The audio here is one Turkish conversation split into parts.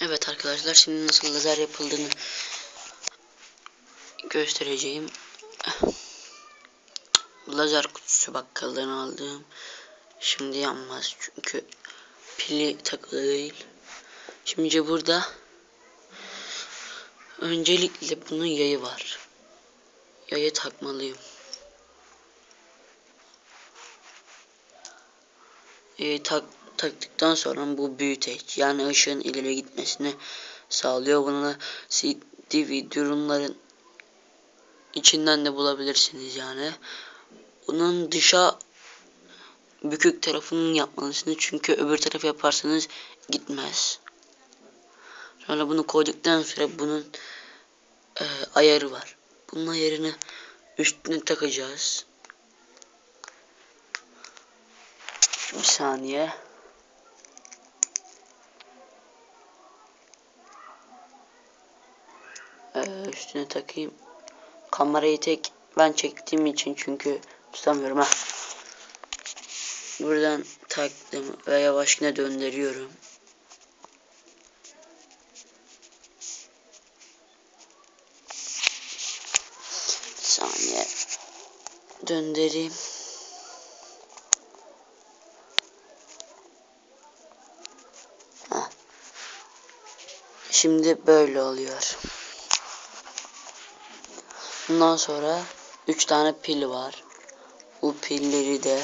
Evet arkadaşlar şimdi nasıl lazer yapıldığını göstereceğim. Lazer kutusu bakkaldan aldım. Şimdi yanmaz çünkü pili takılı değil. Şimdi burada öncelikle bunun yayı var. Yayı takmalıyım. Yayı tak taktıktan sonra bu büyüteç yani ışığın ileri gitmesini sağlıyor. Bunu CD videoların içinden de bulabilirsiniz yani. Bunun dışa bükük tarafının yapmalısınız çünkü öbür tarafı yaparsanız gitmez. Sonra bunu koyduktan sonra bunun e, ayarı var. Bunun ayarını üstüne takacağız. Bir saniye. Ee, üstüne takayım. Kamerayı tek ben çektiğim için çünkü tutamıyorum ha. Buradan taktım ve yavaşına döndürüyorum. Bir saniye döndüreyim. Heh. Şimdi böyle oluyor. Bundan sonra 3 tane pil var. Bu pilleri de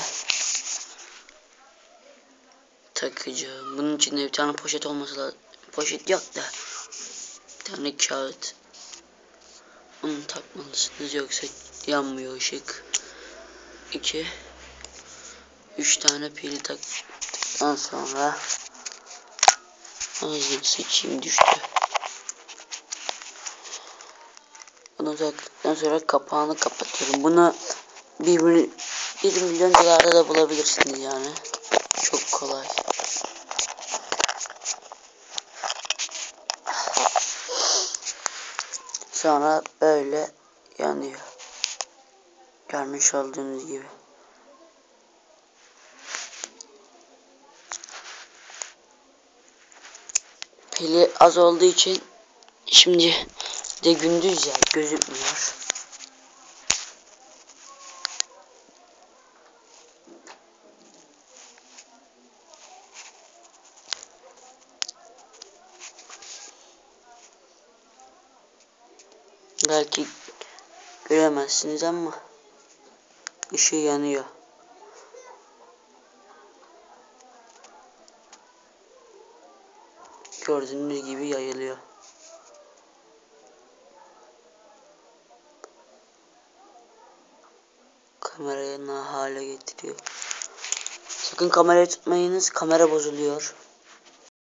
takacağım. Bunun içinde bir tane poşet olması lazım. Poşet yok da bir tane kağıt. Onu takmalısınız yoksa yanmıyor ışık. 2 3 tane pil taktıktan sonra ağzını sıçayım düştü. Taktıktan sonra kapağını kapatıyorum. Bunu 1, 1 milyon dolarda da bulabilirsiniz yani. Çok kolay. Sonra böyle yanıyor. Görmüş olduğunuz gibi. Pili az olduğu için şimdi de gündüz ya gözükmüyor. Belki göremezsiniz ama ışığı yanıyor. Gördüğünüz gibi yayılıyor. Kamerayı hale getiriyor. Sakın kamerayı tutmayınız. Kamera bozuluyor.